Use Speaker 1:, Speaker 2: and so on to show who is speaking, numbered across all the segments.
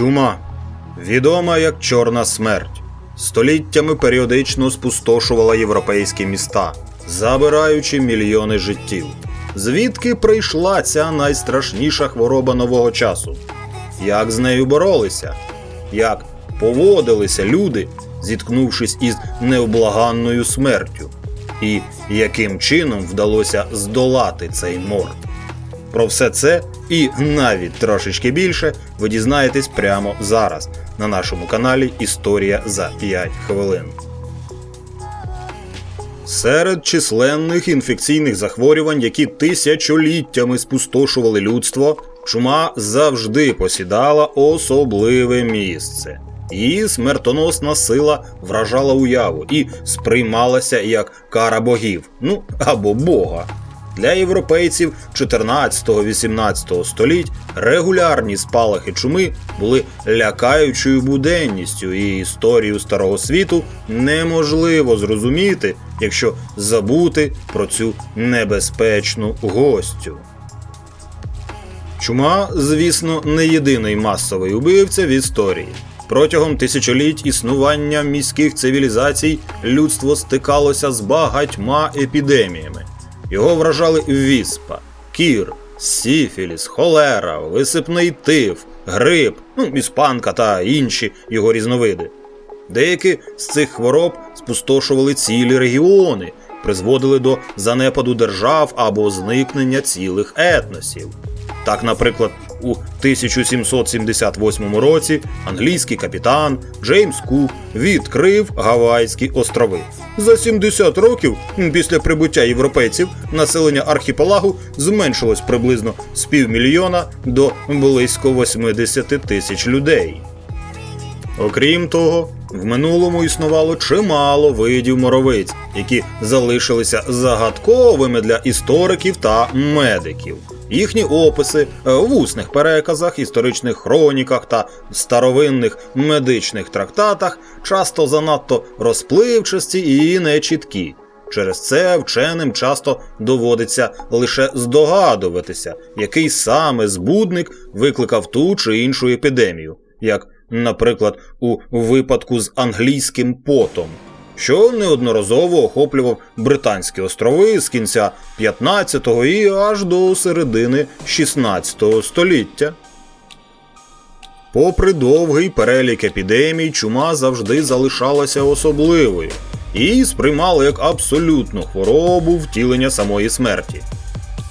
Speaker 1: Чума відома як Чорна смерть. Століттями періодично спустошувала європейські міста, забираючи мільйони життів. Звідки прийшла ця найстрашніша хвороба нового часу? Як з нею боролися? Як поводилися люди, зіткнувшись із невблаганною смертю? І яким чином вдалося здолати цей мор? Про все це і навіть трошечки більше ви дізнаєтесь прямо зараз на нашому каналі Історія за 5 хвилин. Серед численних інфекційних захворювань, які тисячоліттями спустошували людство, чума завжди посідала особливе місце. Її смертоносна сила вражала уяву і сприймалася як кара богів, ну або Бога. Для європейців 14-18 століть регулярні спалахи чуми були лякаючою буденністю, і історію старого світу неможливо зрозуміти, якщо забути про цю небезпечну гостю. Чума, звісно, не єдиний масовий убивця в історії. Протягом тисячоліть існування міських цивілізацій людство стикалося з багатьма епідеміями. Його вражали віспа, кір, сіфіліс, холера, висипний тиф, грип, ну, іспанка та інші його різновиди. Деякі з цих хвороб спустошували цілі регіони, призводили до занепаду держав або зникнення цілих етносів. Так, наприклад, у 1778 році англійський капітан Джеймс Кук відкрив Гавайські острови. За 70 років після прибуття європейців населення архіпелагу зменшилось приблизно з півмільйона до близько 80 тисяч людей. Окрім того, в минулому існувало чимало видів моровиць, які залишилися загадковими для істориків та медиків. Їхні описи е, в усних переказах, історичних хроніках та старовинних медичних трактатах часто занадто розпливчасті і нечіткі. Через це вченим часто доводиться лише здогадуватися, який саме збудник викликав ту чи іншу епідемію, як, наприклад, у випадку з англійським потом, що неодноразово охоплював Британські острови з кінця 15-го і аж до середини 16 століття. Попри довгий перелік епідемій, чума завжди залишалася особливою і сприймали як абсолютну хворобу втілення самої смерті.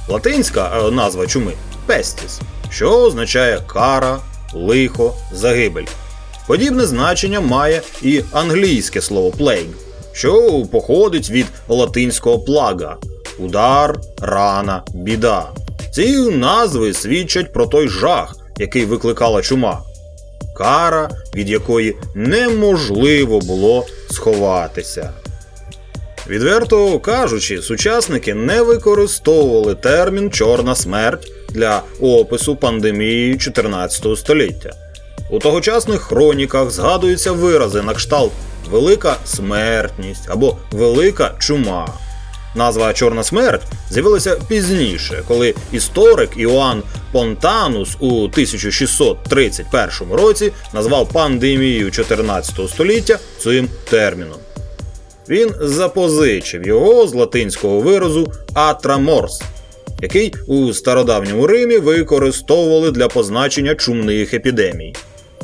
Speaker 1: Латинська е, назва чуми пестіс, що означає кара, лихо, загибель. Подібне значення має і англійське слово plague, що походить від латинського плага удар, рана, біда. Ці назви свідчать про той жах, який викликала чума. Кара, від якої неможливо було сховатися. Відверто кажучи, сучасники не використовували термін Чорна смерть для опису пандемії 14 століття. У тогочасних хроніках згадуються вирази на кшталт велика смертність або велика чума. Назва Чорна смерть з'явилася пізніше, коли історик Іоанн Понтанус у 1631 році назвав пандемію 14 століття цим терміном. Він запозичив його з латинського виразу атраморс, який у стародавньому Римі використовували для позначення чумних епідемій.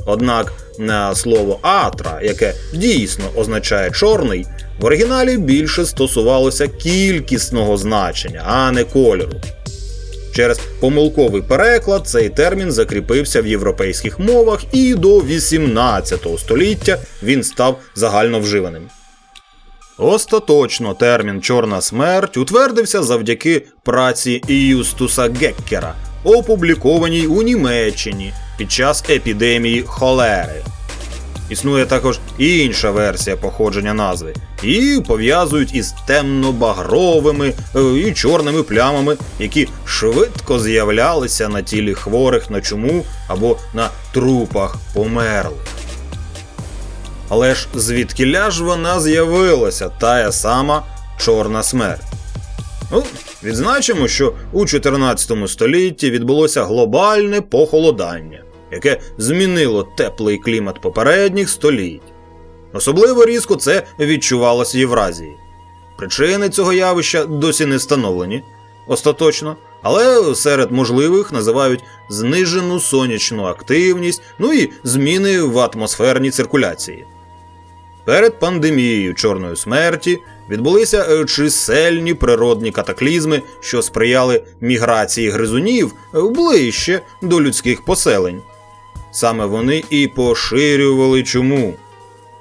Speaker 1: Однак на слово атра, яке дійсно означає чорний, в оригіналі більше стосувалося кількісного значення, а не кольору. Через помилковий переклад цей термін закріпився в європейських мовах, і до 18 століття він став загальновживаним. Остаточно термін Чорна смерть утвердився завдяки праці Юстуса Геккера, опублікованій у Німеччині під час епідемії холери. Існує також інша версія походження назви, і пов'язують із темно-багровими е, і чорними плямами, які швидко з'являлися на тілі хворих на чуму або на трупах померлих. Але ж звідкіля ж вона з'явилася, тая сама Чорна смерть? Ну, відзначимо, що у 14 столітті відбулося глобальне похолодання. яке змінило теплий клімат попередніх століть. Особливо різко це відчувалося в Євразії. Причини цього явища досі не встановлені остаточно, але серед можливих називають знижену сонячну активність, ну і зміни в атмосферній циркуляції. Перед пандемією чорної смерті відбулися е, чисельні природні катаклізми, що сприяли міграції гризунів е, ближче до людських поселень. Саме вони і поширювали чуму.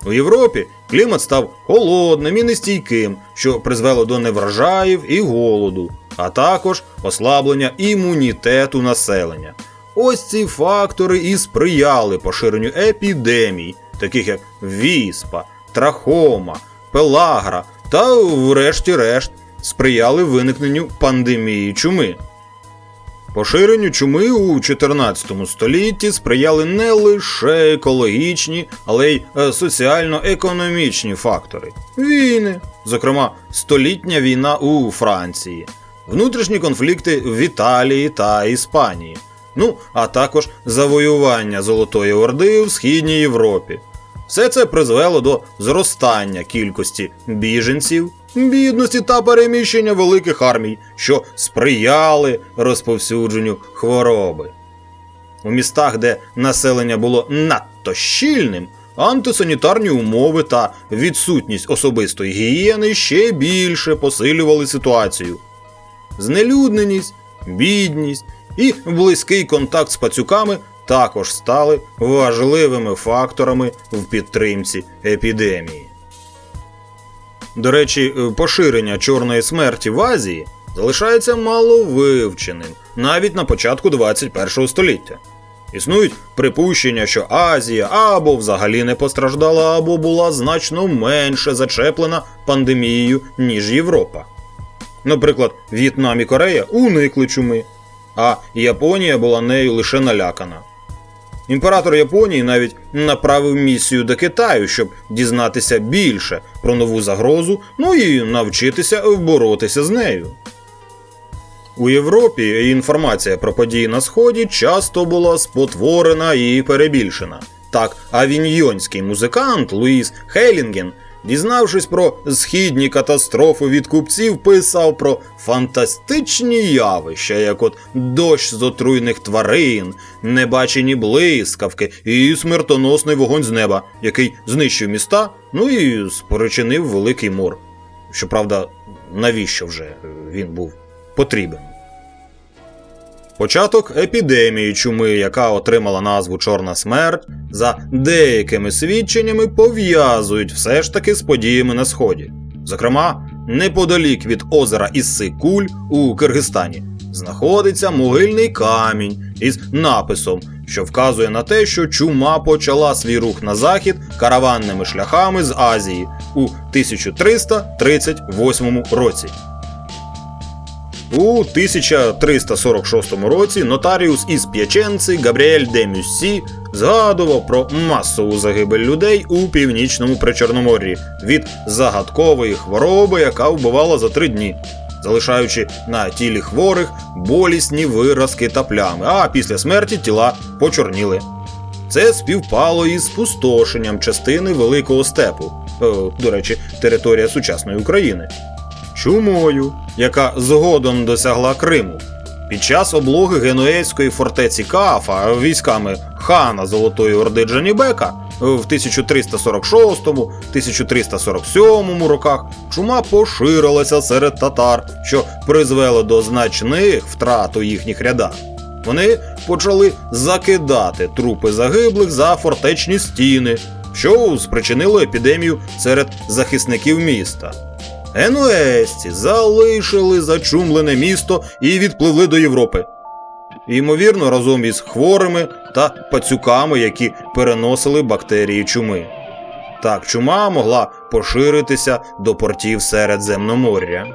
Speaker 1: У Європі клімат став холодним і нестійким, що призвело до неврожаїв і голоду, а також ослаблення імунітету населення. Ось ці фактори і сприяли поширенню епідемій, таких як віспа, трахома, пелагра та, врешті-решт, сприяли виникненню пандемії чуми. Поширенню чуми у 14 столітті сприяли не лише екологічні, але й е, соціально-економічні фактори. Війни, зокрема, столітня війна у Франції, внутрішні конфлікти в Італії та Іспанії, ну а також завоювання Золотої Орди в Східній Європі. Все це призвело до зростання кількості біженців, бідності та переміщення великих армій, що сприяли розповсюдженню хвороби. У містах, де населення було надто щільним, антисанітарні умови та відсутність особистої гігієни ще більше посилювали ситуацію. Знелюдненість, бідність і близький контакт з пацюками також стали важливими факторами в підтримці епідемії. До речі, поширення чорної смерті в Азії залишається маловивченим навіть на початку 21 століття. Існують припущення, що Азія або взагалі не постраждала, або була значно менше зачеплена пандемією, ніж Європа. Наприклад, В'єтнам і Корея уникли чуми, а Японія була нею лише налякана. Імператор Японії навіть направив місію до Китаю, щоб дізнатися більше про нову загрозу, ну і навчитися боротися з нею. У Європі інформація про події на Сході часто була спотворена і перебільшена. Так, авіньйонський музикант Луїс Хейлінген, дізнавшись про східні катастрофи від купців, писав про фантастичні явища, як от дощ з отруйних тварин, небачені блискавки і смертоносний вогонь з неба, який знищив міста, ну і споричинив великий мор. Щоправда, навіщо вже він був потрібен? Початок епідемії чуми, яка отримала назву Чорна смерть, за деякими свідченнями пов'язують все ж таки з подіями на сході. Зокрема, неподалік від озера Іссик-Куль у Киргизстані знаходиться могильний камінь із написом, що вказує на те, що чума почала свій рух на захід караванними шляхами з Азії у 1338 році. У 1346 році нотаріус із П'яченци Габріель де Мюссі згадував про масову загибель людей у північному Причорномор'ї від загадкової хвороби, яка вбивала за три дні, залишаючи на тілі хворих болісні виразки та плями, а після смерті тіла почорніли. Це співпало із спустошенням частини Великого степу, е, до речі, територія сучасної України чумою, яка згодом досягла Криму. Під час облоги генуейської фортеці Каафа військами хана Золотої Орди Джанібека в 1346-1347 роках чума поширилася серед татар, що призвело до значних втрат у їхніх рядах. Вони почали закидати трупи загиблих за фортечні стіни, що спричинило епідемію серед захисників міста. Генуезці залишили зачумлене місто і відпливли до Європи. Ймовірно, разом із хворими та пацюками, які переносили бактерії чуми. Так, чума могла поширитися до портів Середземномор'я.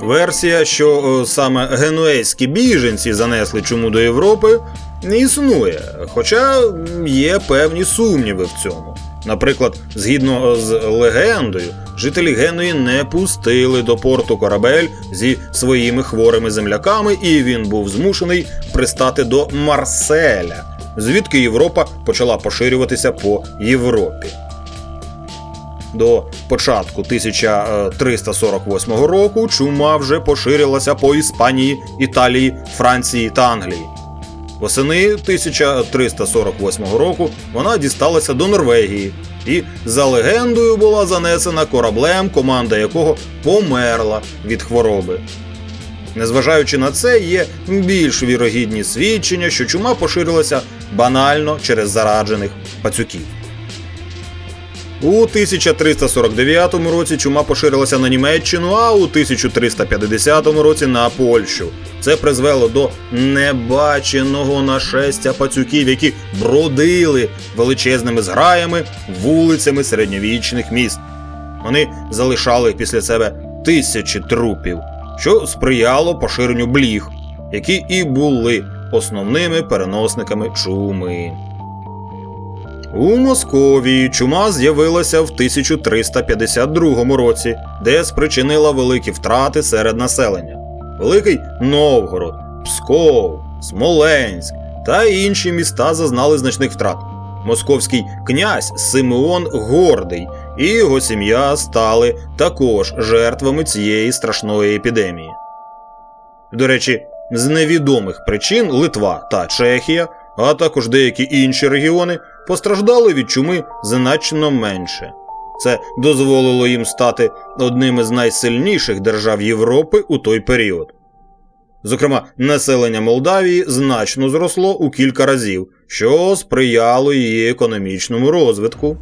Speaker 1: Версія, що о, саме генуезькі біженці занесли чуму до Європи, не існує, хоча є певні сумніви в цьому. Наприклад, згідно з легендою, жителі Генуї не пустили до порту корабель зі своїми хворими земляками, і він був змушений пристати до Марселя, звідки Європа почала поширюватися по Європі. До початку 1348 року чума вже поширилася по Іспанії, Італії, Франції та Англії. Восени 1348 року вона дісталася до Норвегії і, за легендою, була занесена кораблем, команда якого померла від хвороби. Незважаючи на це, є більш вірогідні свідчення, що чума поширилася банально через зараджених пацюків. У 1349 році чума поширилася на Німеччину, а у 1350 році на Польщу. Це призвело до небаченого нашестя пацюків, які бродили величезними зграями вулицями середньовічних міст. Вони залишали після себе тисячі трупів, що сприяло поширенню бліг, які і були основними переносниками чуми. У Московії чума з'явилася в 1352 році, де спричинила великі втрати серед населення. Великий Новгород, Псков, Смоленськ та інші міста зазнали значних втрат. Московський князь Симеон Гордий і його сім'я стали також жертвами цієї страшної епідемії. До речі, з невідомих причин Литва та Чехія, а також деякі інші регіони постраждали від чуми значно менше. Це дозволило їм стати одним із найсильніших держав Європи у той період. Зокрема, населення Молдавії значно зросло у кілька разів, що сприяло її економічному розвитку.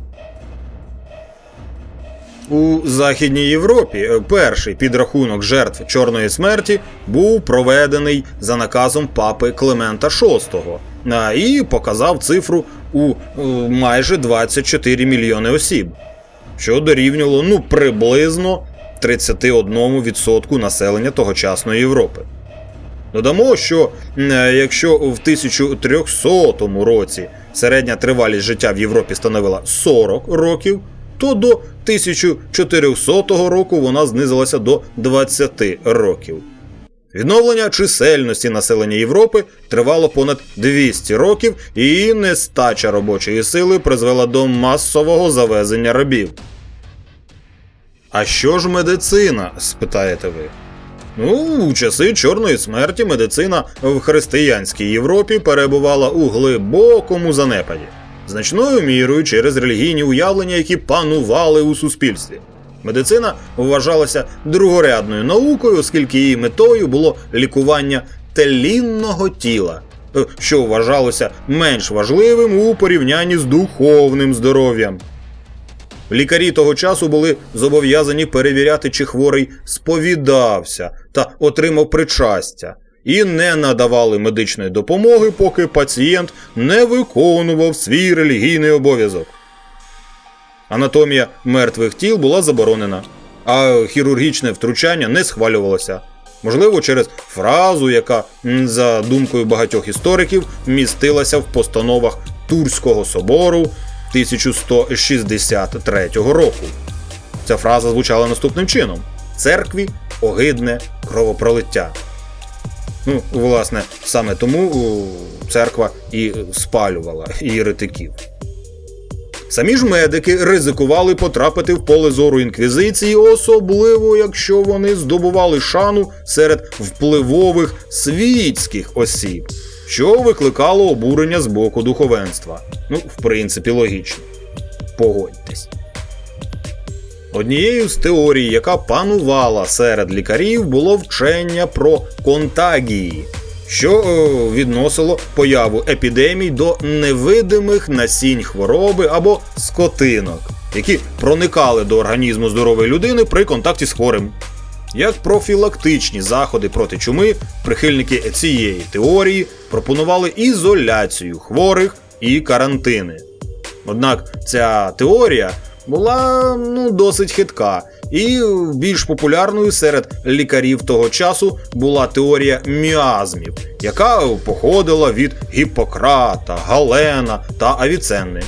Speaker 1: У Західній Європі перший підрахунок жертв чорної смерті був проведений за наказом папи Климента VI і показав цифру у е, майже 24 мільйони осіб, що дорівнювало ну приблизно 31% населення тогочасної Європи. Додамо, що е, якщо в 1300 році середня тривалість життя в Європі становила 40 років, то до 1400 року вона знизилася до 20 років. Відновлення чисельності населення Європи тривало понад 200 років, і нестача робочої сили призвела до масового завезення рабів. А що ж медицина? спитаєте ви. Ну, у часи Чорної смерті медицина в християнській Європі перебувала у глибокому занепаді, значною мірою через релігійні уявлення, які панували у суспільстві. Медицина вважалася другорядною наукою, оскільки її метою було лікування телінного тіла, е, що вважалося менш важливим у порівнянні з духовним здоров'ям. Лікарі того часу були зобов'язані перевіряти, чи хворий сповідався та отримав причастя, і не надавали медичної допомоги, поки пацієнт не виконував свій релігійний обов'язок. Анатомія мертвих тіл була заборонена, а хірургічне втручання не схвалювалося. Можливо, через фразу, яка, за думкою багатьох істориків, містилася в постановах Турського собору 1163 року. Ця фраза звучала наступним чином: церкві огидне кровопролиття. Ну, власне, саме тому церква і спалювала єретиків. Самі ж медики ризикували потрапити в поле зору інквізиції, особливо якщо вони здобували шану серед впливових світських осіб, що викликало обурення з боку духовенства. Ну, в принципі, логічно. Погодьтесь. Однією з теорій, яка панувала серед лікарів, було вчення про контагії, що е, відносило появу епідемій до невидимих насінь хвороби або скотинок, які проникали до організму здорової людини при контакті з хворим. Як профілактичні заходи проти чуми, прихильники цієї теорії пропонували ізоляцію хворих і карантини. Однак ця теорія була ну, досить хитка, і більш популярною серед лікарів того часу була теорія міазмів, яка походила від Гіппократа, Галена та Авіценни.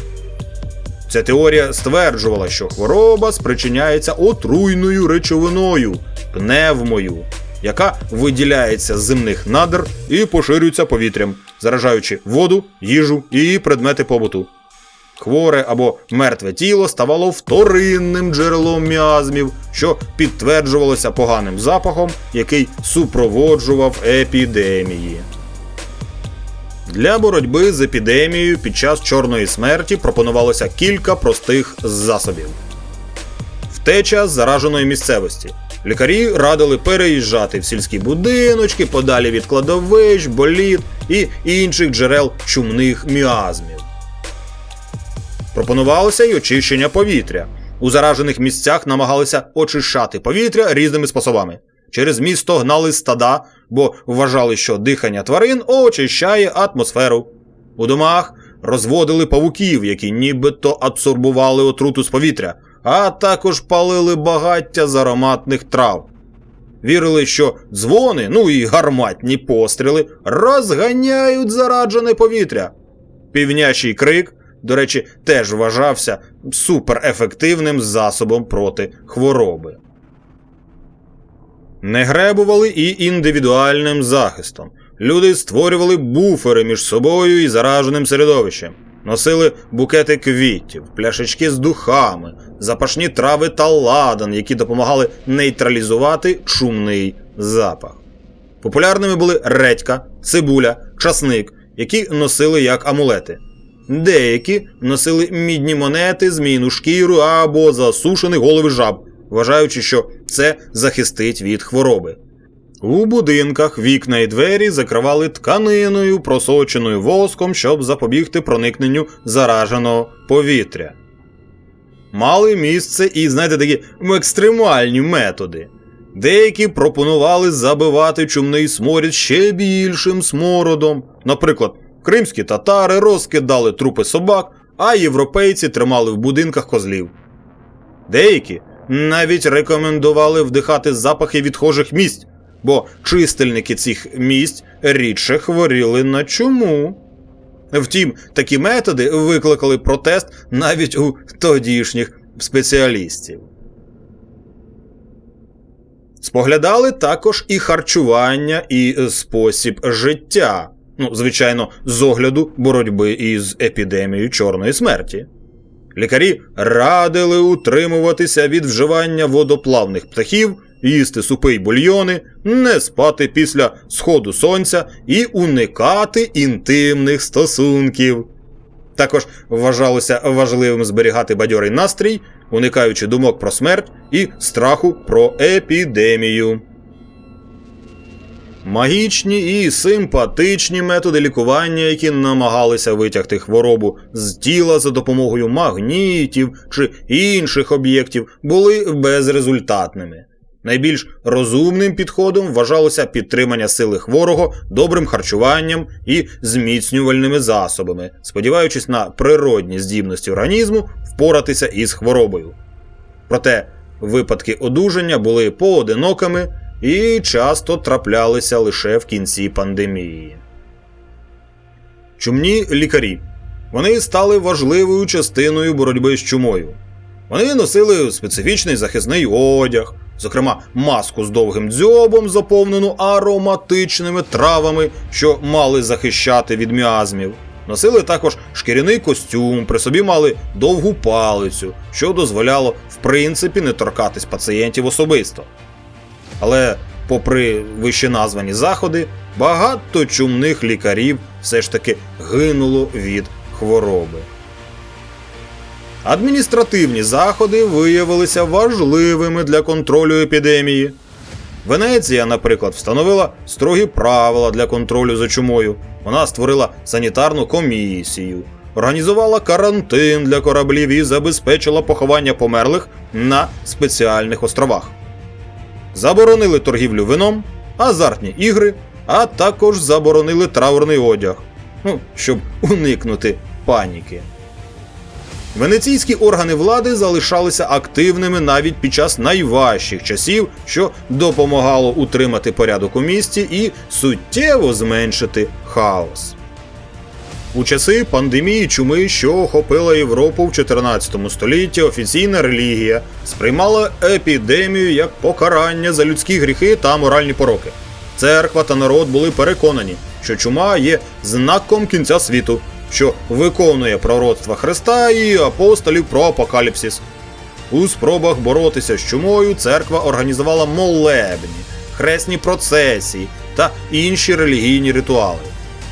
Speaker 1: Ця теорія стверджувала, що хвороба спричиняється отруйною речовиною пневмою, яка виділяється з земних надр і поширюється повітрям, заражаючи воду, їжу і предмети побуту. Хворе або мертве тіло ставало вторинним джерелом міазмів, що підтверджувалося поганим запахом, який супроводжував епідемії. Для боротьби з епідемією під час чорної смерті пропонувалося кілька простих засобів. Втеча з зараженої місцевості. Лікарі радили переїжджати в сільські будиночки подалі від кладовищ, боліт і інших джерел чумних міазмів. Пропонувалося й очищення повітря. У заражених місцях намагалися очищати повітря різними способами. Через місто гнали стада, бо вважали, що дихання тварин очищає атмосферу. У домах розводили павуків, які нібито абсорбували отруту з повітря, а також палили багаття з ароматних трав. Вірили, що дзвони, ну і гарматні постріли розганяють зараджене повітря. Півнячий крик, до речі, теж вважався суперефективним засобом проти хвороби. Не гребували і індивідуальним захистом. Люди створювали буфери між собою і зараженим середовищем, носили букети квітів, пляшечки з духами, запашні трави та ладан, які допомагали нейтралізувати шумний запах. Популярними були редька, цибуля, часник, які носили як амулети. Деякі носили мідні монети, змійну шкіру або засушені голови жаб, вважаючи, що це захистить від хвороби. У будинках вікна і двері закривали тканиною, просоченою воском, щоб запобігти проникненню зараженого повітря. Мали місце і, знаєте, такі екстремальні методи. Деякі пропонували забивати чумний сморід ще більшим смородом. Наприклад, кримські татари розкидали трупи собак, а європейці тримали в будинках козлів. Деякі навіть рекомендували вдихати запахи відхожих місць, бо чистильники цих місць рідше хворіли на чуму. Втім, такі методи викликали протест навіть у тодішніх спеціалістів. Споглядали також і харчування, і спосіб життя. Ну, звичайно, з огляду боротьби із епідемією чорної смерті. Лікарі радили утримуватися від вживання водоплавних птахів, їсти супи й бульйони, не спати після сходу сонця і уникати інтимних стосунків. Також вважалося важливим зберігати бадьорий настрій, уникаючи думок про смерть і страху про епідемію. Магічні і симпатичні методи лікування, які намагалися витягти хворобу з тіла за допомогою магнітів чи інших об'єктів, були безрезультатними. Найбільш розумним підходом вважалося підтримання сили хворого добрим харчуванням і зміцнювальними засобами, сподіваючись на природні здібності організму впоратися із хворобою. Проте випадки одужання були поодинокими і часто траплялися лише в кінці пандемії. Чумні лікарі. Вони стали важливою частиною боротьби з чумою. Вони носили специфічний захисний одяг, зокрема маску з довгим дзьобом, заповнену ароматичними травами, що мали захищати від міазмів. Носили також шкіряний костюм, при собі мали довгу палицю, що дозволяло в принципі не торкатись пацієнтів особисто. Але, попри вище названі заходи, багато чумних лікарів все ж таки гинуло від хвороби. Адміністративні заходи виявилися важливими для контролю епідемії. Венеція, наприклад, встановила строгі правила для контролю за чумою. Вона створила санітарну комісію, організувала карантин для кораблів і забезпечила поховання померлих на спеціальних островах. Заборонили торгівлю вином, азартні ігри, а також заборонили траурний одяг, ну, щоб уникнути паніки. Венеційські органи влади залишалися активними навіть під час найважчих часів, що допомагало утримати порядок у місті і суттєво зменшити хаос. У часи пандемії чуми, що охопила Європу в 14 столітті, офіційна релігія сприймала епідемію як покарання за людські гріхи та моральні пороки. Церква та народ були переконані, що чума є знаком кінця світу, що виконує пророцтва Христа і апостолів про апокаліпсис. У спробах боротися з чумою церква організувала молебні, хресні процесії та інші релігійні ритуали.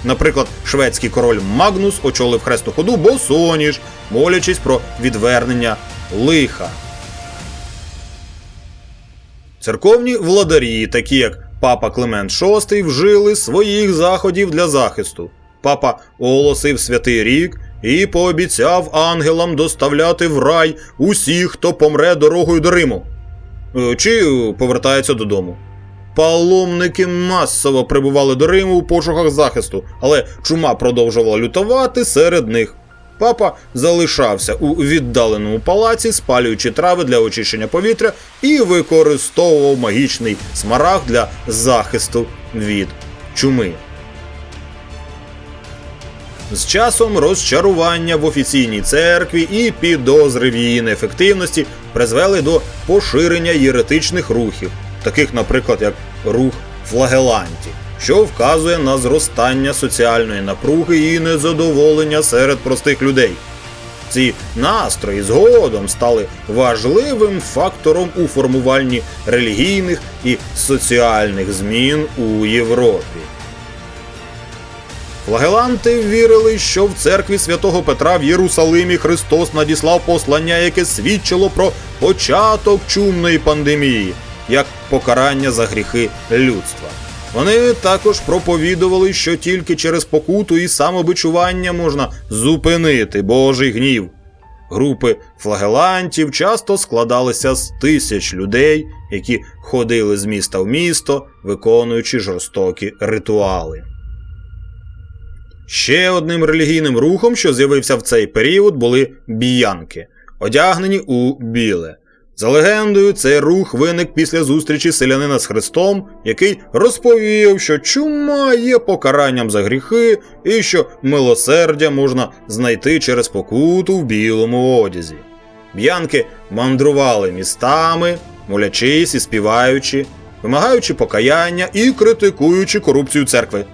Speaker 1: Наприклад, шведський король Магнус очолив хресну ходу босоніж, молячись про відвернення лиха. Церковні владарі, такі як папа Климент VI, вжили своїх заходів для захисту. Папа оголосив святий рік і пообіцяв ангелам доставляти в рай усіх, хто помре дорогою до Риму. Е, Чи повертається додому. Паломники масово прибували до Риму у пошуках захисту, але чума продовжувала лютувати серед них. Папа залишався у віддаленому палаці, спалюючи трави для очищення повітря і використовував магічний смарагд для захисту від чуми. З часом розчарування в офіційній церкві і підозри в її неефективності призвели до поширення єретичних рухів, таких, наприклад, як рух флагелантів, що вказує на зростання соціальної напруги і незадоволення серед простих людей. Ці настрої згодом стали важливим фактором у формуванні релігійних і соціальних змін у Європі. Флагеланти вірили, що в церкві святого Петра в Єрусалимі Христос надіслав послання, яке свідчило про початок чумної пандемії, як покарання за гріхи людства. Вони також проповідували, що тільки через покуту і самобичування можна зупинити Божий гнів. Групи флагелантів часто складалися з тисяч людей, які ходили з міста в місто, виконуючи жорстокі ритуали. Ще одним релігійним рухом, що з'явився в цей період, були біянки, одягнені у біле. За легендою, цей рух виник після зустрічі селянина з Христом, який розповів, що чума є покаранням за гріхи і що милосердя можна знайти через покуту в білому одязі. Б'янки мандрували містами, молячись і співаючи, вимагаючи покаяння і критикуючи корупцію церкви.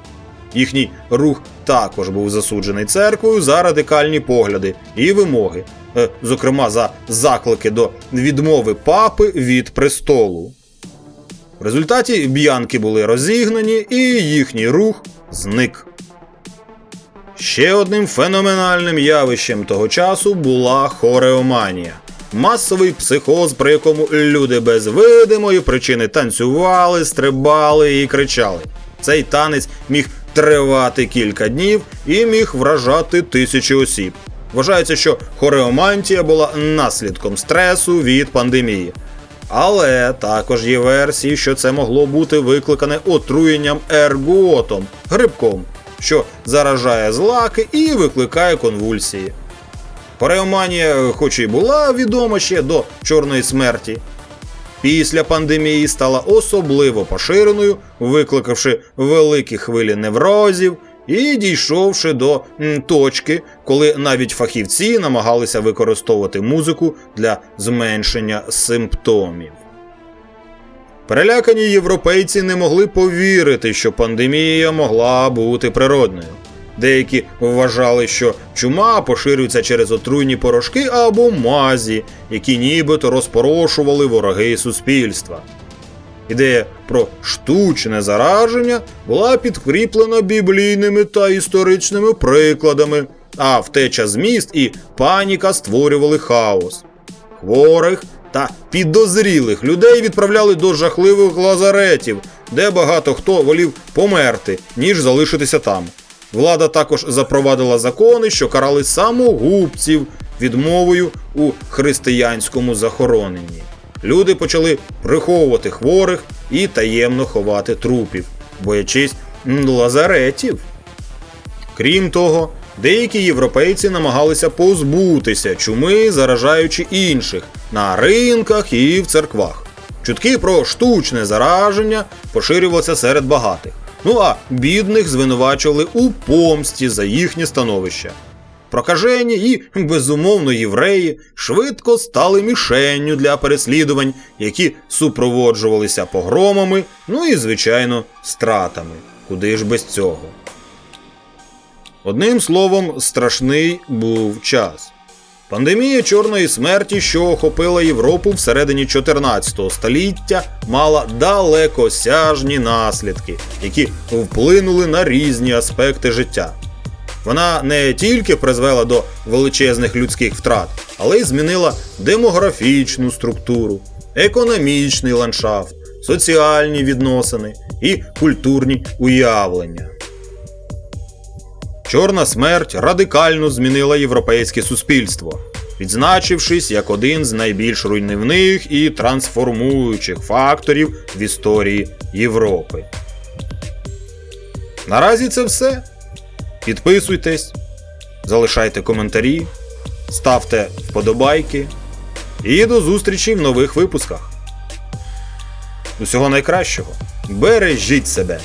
Speaker 1: Їхній рух також був засуджений церквою за радикальні погляди і вимоги, е, зокрема за заклики до відмови папи від престолу. В результаті б'янки були розігнані, і їхній рух зник. Ще одним феноменальним явищем того часу була хореоманія. Масовий психоз, при якому люди без видимої причини танцювали, стрибали і кричали. Цей танець міг тривати кілька днів і міг вражати тисячі осіб. Вважається, що хореомантія була наслідком стресу від пандемії. Але також є версії, що це могло бути викликане отруєнням ерготом, грибком, що заражає злаки і викликає конвульсії. Хореоманія, хоч і була відома ще до чорної смерті, після пандемії стала особливо поширеною, викликавши великі хвилі неврозів і дійшовши до точки, коли навіть фахівці намагалися використовувати музику для зменшення симптомів. Перелякані європейці не могли повірити, що пандемія могла бути природною. Деякі вважали, що чума поширюється через отруйні порошки або мазі, які нібито розпорошували вороги суспільства. Ідея про штучне зараження була підкріплена біблійними та історичними прикладами, а втеча з міст і паніка створювали хаос. Хворих та підозрілих людей відправляли до жахливих лазаретів, де багато хто волів померти, ніж залишитися там. Влада також запровадила закони, що карали самогубців відмовою у християнському захороненні. Люди почали приховувати хворих і таємно ховати трупів, боячись лазаретів. Крім того, деякі європейці намагалися позбутися чуми, заражаючи інших на ринках і в церквах. Чутки про штучне зараження поширювалися серед багатих. Ну а бідних звинувачували у помсті за їхнє становище. Прокажені і, безумовно, євреї швидко стали мішенню для переслідувань, які супроводжувалися погромами, ну і, звичайно, стратами. Куди ж без цього? Одним словом, страшний був час. Пандемія чорної смерті, що охопила Європу всередині 14 століття, мала далекосяжні наслідки, які вплинули на різні аспекти життя. Вона не тільки призвела до величезних людських втрат, але й змінила демографічну структуру, економічний ландшафт, соціальні відносини і культурні уявлення. Чорна смерть радикально змінила європейське суспільство, відзначившись як один з найбільш руйнівних і трансформуючих факторів в історії Європи. Наразі це все. Підписуйтесь, залишайте коментарі, ставте вподобайки і до зустрічі в нових випусках. Усього найкращого. Бережіть себе!